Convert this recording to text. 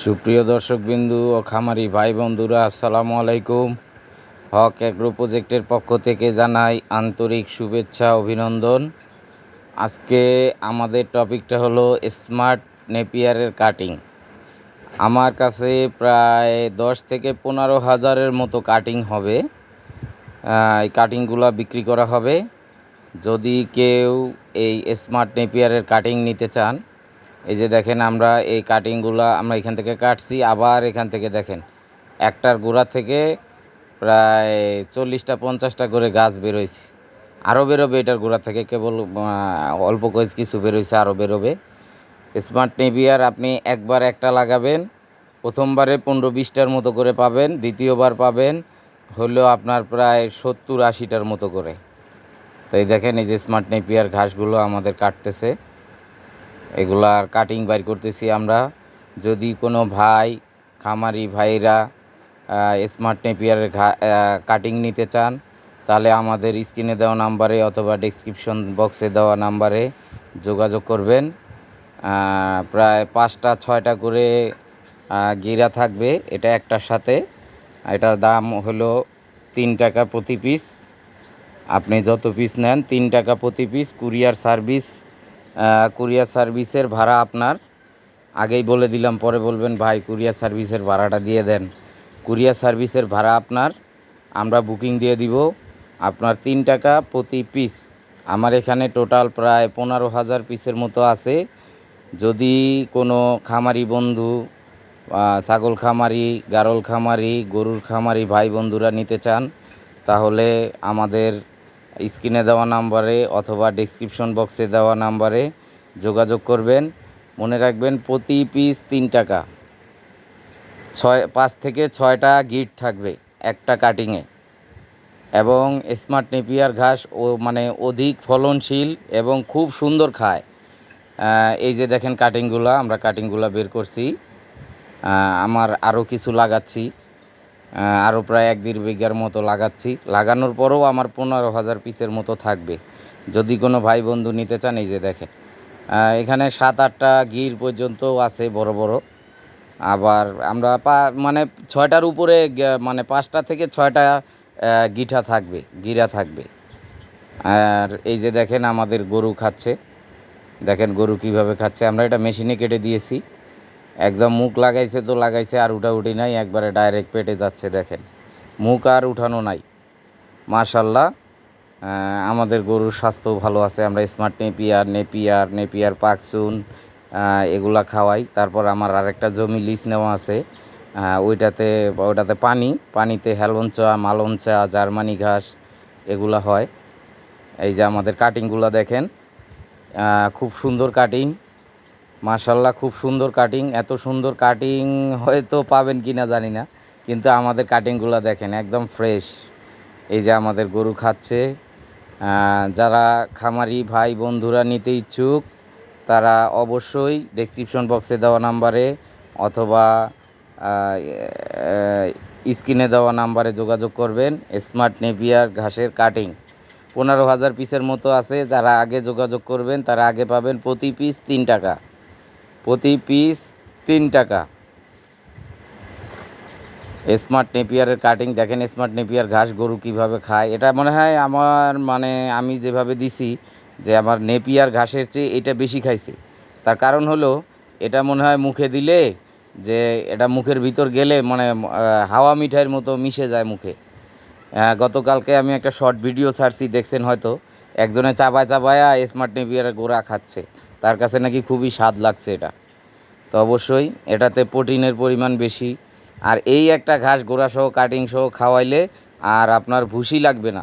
সুপ্রিয় দর্শকবিন্দু ও খামারি ভাই বন্ধুরা আসসালামু আলাইকুম। হক অ্যাগ্রো প্রজেক্টের পক্ষ থেকে জানাই আন্তরিক শুভেচ্ছা, অভিনন্দন। আজকে আমাদের টপিকটা হলো স্মার্ট নেপিয়ারের কাটিং। আমার কাছে প্রায় দশ থেকে পনেরো হাজারের মতো কাটিং হবে। এই কাটিংগুলো বিক্রি করা হবে। যদি কেউ এই স্মার্ট নেপিয়ারের কাটিং নিতে চান এই যে দেখেন আমরা এই কাটিংগুলো আমরা এখান থেকে কাটছি, আবার এখান থেকে দেখেন, একটার গোড়া থেকে প্রায় চল্লিশটা, পঞ্চাশটা করে গাছ বেরোইছে আরও বেরোবে এটার গোড়া থেকে, কেবল অল্প কয়েক কিছু বেরোইছে আরও বেরোবে। স্মার্ট নেভিয়ার আপনি একবার একটা লাগাবেন, প্রথমবারে পনেরো বিশটার মতো করে পাবেন, দ্বিতীয়বার পাবেন, হলেও আপনার প্রায় সত্তর আশিটার মতো করে। তাই দেখেন, এই যে স্মার্ট নেপিয়ার ঘাসগুলো আমাদের কাটতেছে। এগুলার কাটিং বাইর করতেছি আমরা। যদি কোনো ভাই, খামারি ভাইরা স্মার্ট নেপিয়ারের কাটিং নিতে চান, তাহলে আমাদের স্ক্রিনে দেওয়া নাম্বারে অথবা ডেসক্রিপশন বক্সে দেওয়া নাম্বারে যোগাযোগ করবেন। প্রায় পাঁচটা, ছয়টা করে গিরা থাকবে এটা একটার সাথে। এটার দাম হলো তিন টাকা প্রতি পিস আপনি যত পিস নেন, তিন টাকা প্রতি পিস কুরিয়ার সার্ভিস কুরিয়ার সার্ভিসের ভাড়া আপনার, আগেই বলে দিলাম, পরে বলবেন, ভাই, কুরিয়ার সার্ভিসের ভাড়াটা দিয়ে দেন। কুরিয়ার সার্ভিসের ভাড়া আপনার, আমরা বুকিং দিয়ে দিব আপনার তিন টাকা প্রতি পিস। আমার এখানে টোটাল প্রায় পনেরো হাজার পিসের মতো আছে। যদি কোনো খামারি বন্ধু ছাগল খামারি, গারল খামারি, গরুর খামারি ভাই বন্ধুরা নিতে চান, তাহলে আমাদের স্ক্রিনে দেওয়া নাম্বারে অথবা ডেসক্রিপশন বক্সে দেওয়া নাম্বারে যোগাযোগ করবেন। মনে রাখবেন প্রতি পিস তিন টাকা। ছয়, পাঁচ থেকে ছয়টা গিট থাকবে একটা কাটিংয়ে এবং স্মার্ট নেপিয়ার ঘাস ও মানে অধিক ফলনশীল এবং খুব সুন্দর খায়। এই যে দেখেন কাটিংগুলো আমরা কাটিংগুলো বের করছি। আমার আরও কিছু লাগাচ্ছি। আরও প্রায় এক দেড় বিঘার মতো লাগাচ্ছি। লাগানোর পরেও আমার পনেরো হাজার পিসের মতো থাকবে। যদি কোনো ভাই বন্ধু নিতে চান, এই যে দেখেন। এখানে সাত আটটা গির পর্যন্ত আছে বড় বড়। আবার আমরা পা মানে ছয়টার উপরে মানে পাঁচটা থেকে ছয়টা গিঠা থাকবে, গিরা থাকবে। আর এই যে দেখেন আমাদের গরু খাচ্ছে। দেখেন গরু কীভাবে খাচ্ছে। আমরা এটা মেশিনে কেটে দিয়েছি। একদম মুখ লাগাইছে তো লাগাইছে আর উঠাউঠি নাই একবারে ডাইরেক্ট পেটে যাচ্ছে দেখেন। মুখ আর উঠানো নাই। মাশাল্লাহ আমাদের গরুর স্বাস্থ্য ভালো আছে আমরা স্মার্ট নেপিয়ার নেপিয়ার নেপিয়ার পাকসুন আহ, এগুলা খাওয়াই। তারপর আমার আরেকটা জমি লিজ নেওয়া আছে ওইটাতে ওইটাতে পানি পানিতে হেলঞ্চা মালঞ্চা জার্মানি ঘাস এগুলা হয়। এই যে আমাদের কাটিংগুলো দেখেন খুব সুন্দর কাটিং মাশাল্লাহ খুব সুন্দর কাটিং এত সুন্দর কাটিং হয়তো পাবেন কি না জানি না, কিন্তু আমাদের কাটিংগুলো দেখেন, একদম ফ্রেশ এই যে আমাদের গরু খাচ্ছে যারা খামারি ভাই বন্ধুরা নিতে ইচ্ছুক, তারা অবশ্যই ডেসক্রিপশন বক্সে দেওয়া নাম্বারে অথবা স্ক্রিনে দেওয়া নাম্বারে যোগাযোগ করবেন স্মার্ট নেপিয়ার ঘাসের কাটিং পনেরো হাজার পিসের মতো আছে, যারা আগে যোগাযোগ করবেন, তারা আগে পাবেন প্রতি পিস তিন টাকা। প্রতি পিস তিন টাকা। স্মার্ট নেপিয়ারের কাটিং দেখেন স্মার্ট নেপিয়ার ঘাস গরু কীভাবে খায়। এটা মনে হয় আমার মানে আমি যেভাবে দিছি, যে আমার নেপিয়ার ঘাসের চেয়ে এটা বেশি খাইছে। তার কারণ হলো, এটা মনে হয় মুখে দিলে, যে এটা মুখের ভিতর গেলে মানে হাওয়া মিঠাইয়ের মতো মিশে যায় মুখে। গতকালকে আমি একটা শর্ট ভিডিও ছাড়ছি, দেখছেন হয়তো। একজনে চাবায় চাবায়া স্মার্ট নেপিয়ারের গোড়া খাচ্ছে। তার কাছে নাকি খুবই স্বাদ লাগছে এটা। তো অবশ্যই এটাতে প্রোটিনের পরিমাণ বেশি। আর এই একটা ঘাস গোড়া সহ কাটিং সহ খাওয়াইলে আর আপনার ভুসি লাগবে না।